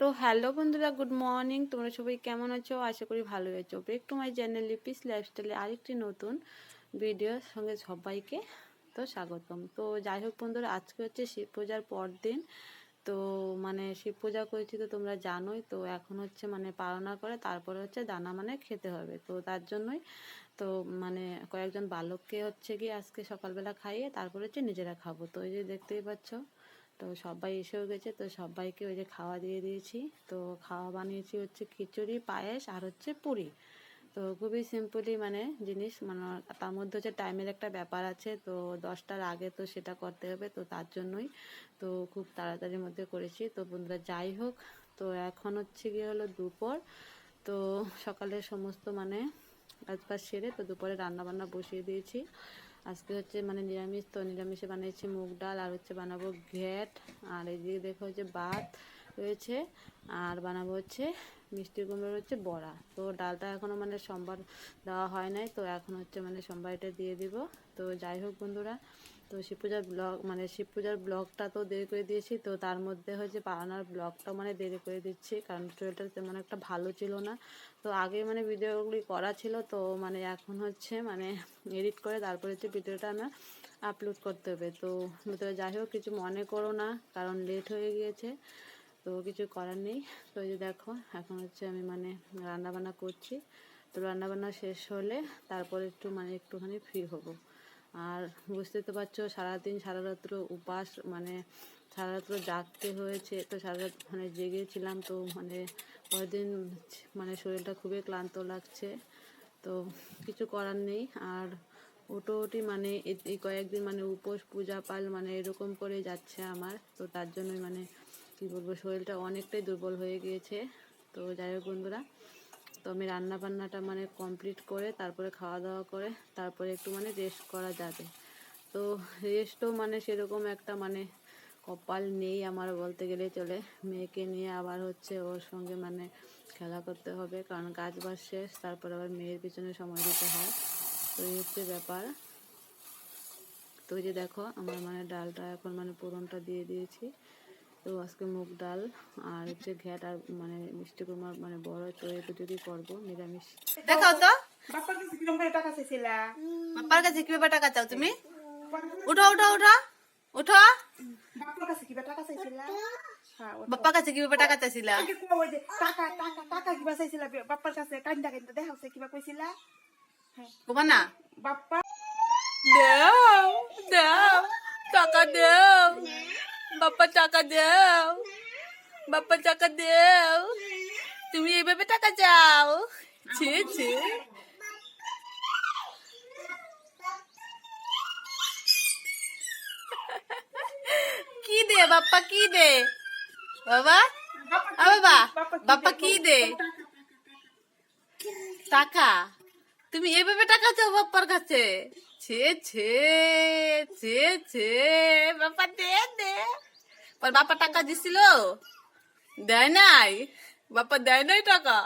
তো হ্যালো বন্ধুরা, good morning. তোমরা সবাই কেমন আছো? আশা করি ভালো আছো। Break to my channel Lipi's লাইফস্টাইলে আরেকটি নতুন ভিডিওর সঙ্গে সবাইকে তো স্বাগতম। তো যাই হোক বন্ধুরা, আজকে হচ্ছে শিব পূজার পর দিন তো মানে শিব পূজা করেছি তো তোমরা জানোই, তো এখন হচ্ছে মানে পালনা করে, তারপরে হচ্ছে দানা মানে খেতে হবে। তো তার জন্যই তো মানে কয়েকজন বালককে হচ্ছে গিয়ে আজকে সকালবেলা খাইয়ে তারপরে হচ্ছে নিজেরা খাব। তো এই যে দেখতেই পাচ্ছ তো সবাই এসেও গেছে, তো সবাইকে ওই যে খাওয়া দিয়ে দিয়েছি। তো খাওয়া বানিয়েছি হচ্ছে খিচুড়ি, পায়েস আর হচ্ছে পুরি। তো খুবই সিম্পলি মানে জিনিস মানে তার মধ্যে হচ্ছে টাইমের একটা ব্যাপার আছে, তো দশটার আগে তো সেটা করতে হবে, তো তার জন্যই তো খুব তাড়াতাড়ির মধ্যে করেছি। তো বন্ধুরা যাই হোক, তো এখন হচ্ছে গিয়ে হলো দুপুর। তো সকালের সমস্ত মানে কাজবাজ সেরে তো দুপুরে রান্না বান্না বসিয়ে দিয়েছি। আজকে হচ্ছে মানে নিরামিষ, তো নিরামিষে বানিয়েছি মুগ ডাল, আর হচ্ছে বানাবো ঘ্যাট। আর এদিকে দেখো হচ্ছে ভাত। রয়েছে। আর বানাবো হচ্ছে মিষ্টি কুমড়োর হচ্ছে বড়া। তো ডালটা এখনও মানে সোমবার দেওয়া হয় নাই, তো এখন হচ্ছে মানে সোমবারটা দিয়ে দিব। তো যাই হোক বন্ধুরা, তো শিব পূজার ব্লগ মানে শিব পূজার ব্লগটা তো দেরি করে দিয়েছি, তো তার মধ্যে হচ্ছে পাওনার ব্লগটাও মানে দেরি করে দিচ্ছি, কারণ শরীরটা তেমন একটা ভালো ছিল না। তো আগে মানে ভিডিওগুলি করা ছিল, তো মানে এখন হচ্ছে মানে এডিট করে তারপরে হচ্ছে ভিডিওটা আমার আপলোড করতে হবে। তো যাই হোক, কিছু মনে করো না, কারণ লেট হয়ে গিয়েছে। তো কিছু করার নেই। তো এই যে দেখো, এখন হচ্ছে আমি মানে রান্নাবান্না করছি। তো রান্নাবান্না শেষ হলে তারপরে একটু মানে একটুখানি ফ্রি হব। আর বুঝতে তো পারছ, সারাদিন সারা রাত্র উপাস মানে সারা রাত্র জাগতে হয়েছে। তো সারা রাত মানে জেগেছিলাম তো মানে পরের দিন মানে শরীরটা খুবই ক্লান্ত লাগছে। তো কিছু করার নেই। আর ওটোটি মানে এই কয়েকদিন মানে উপোস পূজা পাল মানে এরকম করে যাচ্ছে আমার। তো তার জন্যই মানে কী বলব, শরীরটা অনেকটাই দুর্বল হয়ে গিয়েছে। তো যাই হোক বন্ধুরা, তো আমি রান্না বান্নাটা মানে কমপ্লিট করে তারপরে খাওয়া দাওয়া করে তারপরে একটু মানে রেস্ট করা যাবে। তো রেস্টও মানে সেরকম একটা মানে কপাল নেই আমার বলতে গেলে চলে। মেয়েকে নিয়ে আবার হচ্ছে ওর সঙ্গে মানে খেলা করতে হবে, কারণ কাজ বাজ শেষ, তারপর আবার মেয়ের পিছনে সময় দিতে হয়। তো এই হচ্ছে ব্যাপার। তো যে দেখো, আমার মানে ডালটা এখন মানে পোড়নটা দিয়ে দিয়েছি। তো আজকে মুগ ডাল আর হচ্ছে ঘ্যাট আর মানে মিষ্টি কুমার মানে বড় তো একটু যদি করব নিরামিষ। দেখাও তো। বাপ্পার কাছে কিরম করে টাকা চাইছিলা? বাপ্পার কাছে কীভাবে টাকা চাও তুমি? উঠো উঠো উঠো। উঠো। বাপ্পার কাছে কিবা টাকা চাইছিলা? হ্যাঁ বাপ্পার কাছে কীভাবে টাকা চাইছিলা? টাকা টাকা টাকা কিবা চাইছিলা? বাপ্পার কাছে কান্দা কান্দা দেখাওছে কিবা কইছিলা? হ্যাঁ। কবা না। বাপ্পা দাও দাও টাকা দাও। বাপ্পা টাকা দাও। বাপ্পা টাকা দাও। তুমি এইভাবে টাকা চাও? ছি ছি। কি দে বাপ্পা, কি দে? বাবা বাবা, বাপ্পা, কি দে? টাকা। তুমি এভাবে টাকা চাও বাপ্পার কাছে? ছে ছে ছে ছে। বাপ্পা, দে দে। পর বাপা টাকা দিছিল দেয় নাই বাপ্পা দেয় নাই টাকা